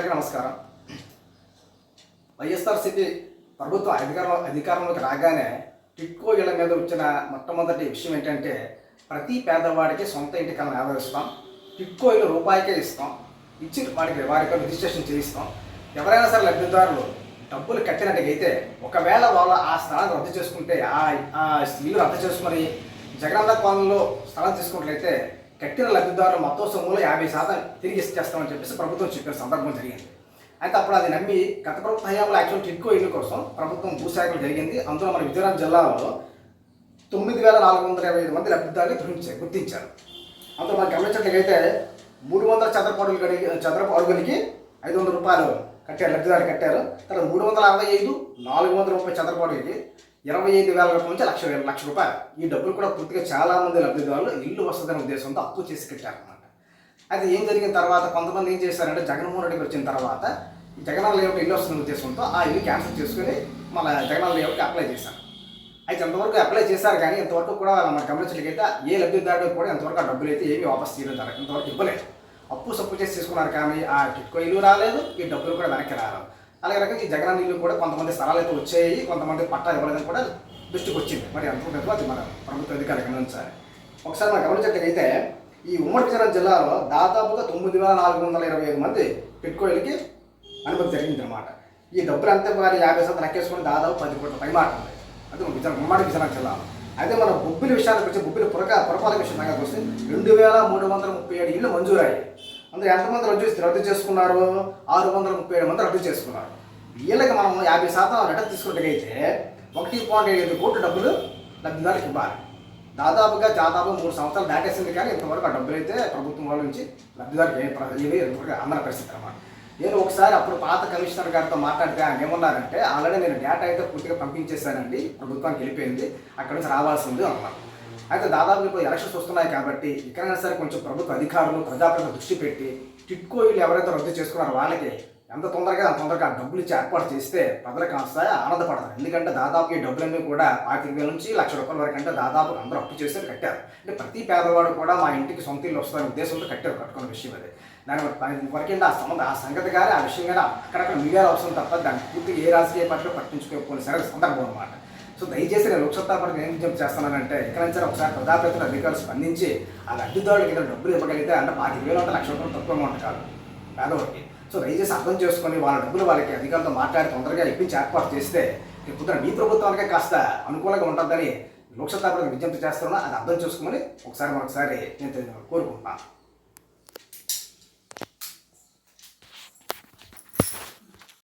అందరికీ నమస్కారం. వైఎస్ఆర్సీపీ ప్రభుత్వ అధికారం అధికారంలోకి రాగానే టిట్కో ఇళ్ళ మీద వచ్చిన మొట్టమొదటి విషయం ఏంటంటే ప్రతి పేదవాడికి సొంత ఇంటి కన్నా ఆదరిస్తాం టిట్కో ఇళ్ళు రూపాయికే ఇస్తాం ఇచ్చి వాడికి వారికి రిజిస్ట్రేషన్ చేయిస్తాం. ఎవరైనా సరే లబ్ధిదారులు డబ్బులు కట్టినట్టుగైతే ఒకవేళ వాళ్ళ ఆ స్థలాన్ని రద్దు చేసుకుంటే ఆ ఇల్లు రద్దు చేసుకుని జగనన్న పాలనలో స్థలం తీసుకున్నట్లయితే కట్టిన లబ్ధిదారులు మొత్తం సొమ్ములో యాభై శాతం తిరిగి ఇచ్చేస్తామని చెప్పేసి ప్రభుత్వం చెప్పిన సందర్భం జరిగింది. అయితే అప్పుడు అది నమ్మి గత ప్రభుత్వ హయాంలో యాక్చువల్ టిట్కో ఇల్లు కోసం ప్రభుత్వం భూసేకరణ జరిగింది. అందులో మన విజయనగరం జిల్లాలో తొమ్మిది వేల నాలుగు వందల ఇరవై ఐదు మంది లబ్ధిదారులు గుర్తించారు గుర్తించారు. అందులో మనం గమనించినట్లయితే మూడు వందల చదరపు అడుగులు గడి చదరపు అడుగులకి ఐదు వందల రూపాయలు కట్టారు లబ్ధిదారులు కట్టారు. తర్వాత మూడు వందల అరవై ఐదు నాలుగు వందల ముప్పై చదరపు అడుగులకి ఇరవై ఐదు వేల రూపాయల నుంచి లక్ష లక్ష రూపాయలు. ఈ డబ్బులు కూడా పూర్తిగా చాలామంది లబ్ధిదారులు ఇల్లు వస్తుందనే ఉద్దేశంతో అప్పు చేసి కట్టారన్నమాట. అది ఏం జరిగిన తర్వాత కొంతమంది ఏం చేశారంటే జగన్మోహన్ రెడ్డికి వచ్చిన తర్వాత ఈ జగన్ లేఅవుట్ ఇల్లు వస్తున్న ఉద్దేశంతో ఆ ఇల్లు క్యాన్సిల్ చేసుకుని మళ్ళీ జగన్ లేఅవుట్కి అప్లై చేశారు. అయితే ఇంతవరకు అప్లై చేశారు కానీ ఇంతవరకు కూడా మన గమనించలేకైతే ఏ లబ్ధిదారుడు కూడా ఇంతవరకు ఆ డబ్బులు అయితే ఏమీ వాపస్ తీయలేదు ఇంతవరకు ఇవ్వలేదు. అప్పు సప్పు చేసి తీసుకున్నారు కానీ ఆ టిట్కో ఇల్లు రాలేదు ఈ డబ్బులు కూడా వెనక్కి రాలేదు. అలాగే రకంగా ఈ జగన్ ఇల్లు కూడా కొంతమంది స్థలాలు అయితే వచ్చాయి కొంతమంది పట్టా ఇవ్వలేదని కూడా దృష్టికి వచ్చింది. మరి ఎంత అది మన ప్రభుత్వ అధికారులు గమనించాలి. ఒకసారి మనం గమనించట్లయితే ఈ ఉమ్మడి విజయనగరం జిల్లాలో దాదాపుగా తొమ్మిది వేల నాలుగు వందల ఇరవై ఐదు మంది టిట్కోయిలకి అనుమతి జరిగింది అనమాట ఈ డబ్బులు అంతా వారి యాభై శాతం లెక్కేసుకుని దాదాపు పది కోట్ల పైమాట ఉంది. అది విజయ ఉమ్మడి విజయనగరం జిల్లాలో. అయితే మన బొబ్బిలి విషయానికి వచ్చి బొబ్బిలి పురక పురపాలక విషయానికి వస్తే రెండు వేల మూడు వందల ముప్పై ఏడు ఇళ్ళు మంజూరయ్యాయి. అందులో ఎంతమంది రద్దు రద్దు చేసుకున్నారు? ఆరు వందల ముప్పై ఏడు మంది రద్దు చేసుకున్నారు. వీళ్ళకి మనం యాభై శాతం రిటర్న్ తీసుకున్నట్టయితే ఒకటి పాయింట్ ఐదు కోట్ల డబ్బులు లబ్ధిదారులకు ఇవ్వాలి. దాదాపుగా దాదాపు మూడు సంవత్సరాలు దాటేసింది కానీ ఇంతవరకు ఆ డబ్బులు అయితే ప్రభుత్వం వాళ్ళ నుంచి లబ్ధిదారులకు ఏ ప్ర- అందరి పరిస్థితి అనమాట నేను ఒకసారి అప్పుడు పాత కమిషనర్ గారితో మాట్లాడితే ఆయన ఏమన్నారంటే ఆల్రెడీ నేను డేటా అయితే పూర్తిగా పంపించేశానండి ప్రభుత్వానికి వెళ్ళిపోయింది అక్కడ నుంచి రావాల్సింది అన్నారు అయితే దాదాపు ఇప్పుడు ఎలక్షన్స్ వస్తున్నాయి కాబట్టి ఇక్కడైనా సరే కొంచెం ప్రభుత్వ అధికారులు ప్రజాప్రతినిధులు దృష్టి పెట్టి టిట్కో వీళ్ళు ఎవరైతే రద్దు చేసుకున్నారో వాళ్ళకి ఎంత తొందరగా అంత తొందరగా ఆ డబ్బులు ఇచ్చి ఏర్పాటు చేస్తే ప్రజలకు కాస్త ఆనందపడతారు. ఎందుకంటే దాదాపు ఈ డబ్బులన్నీ కూడా పాతిక వేల నుంచి లక్ష రూపాయల వరకు అంటే దాదాపు అందరూ అప్పు చేస్తే కట్టారు. అంటే ప్రతి పేదవాడు కూడా మా ఇంటికి సొంత ఇల్లు వస్తుందనే ఉద్దేశంతో కట్టారు కట్టుకున్న విషయం అది. దాని వరకేంటి ఆ సంబంధం ఆ సంగతి కానీ ఆ విషయం కానీ అక్కడక్కడ మీడియాలో అవసరం తప్ప దాన్ని పూర్తిగా ఏ రాజకీయ పార్టీలో పట్టించుకోకపోయిన సరే సందర్భం అనమాట సో దయచేసి నేను లోక్సత్తా పార్టీ ఏం విజ్ఞప్తి చేస్తున్నానంటే ఇక్కడ నుంచి ఒకసారి ప్రజాప్రతినిధులు అధికారులు స్పందించి ఆ లబ్ధిదారులకు ఏదైనా డబ్బులు ఇవ్వగలిగితే అంటే మాకు ఇరవై అంటే లక్ష రూపాయలు తక్కువ అమౌంట్ కాదు పేదవాడికి సో దయచేసి అర్థం చేసుకొని వాళ్ళ డబ్బులు వాళ్ళకి అధికారులతో మాట్లాడి తొందరగా ఇప్పించి ఏర్పాటు చేస్తే రేపు పొద్దున మీ ప్రభుత్వానికే కాస్త అనుకూలంగా ఉంటుందని లోక్సత్తా పార్టీ విజ్ఞప్తి చేస్తున్నా. అది అర్థం చేసుకోమని ఒకసారి మరొకసారి నేను కోరుకుంటున్నాను.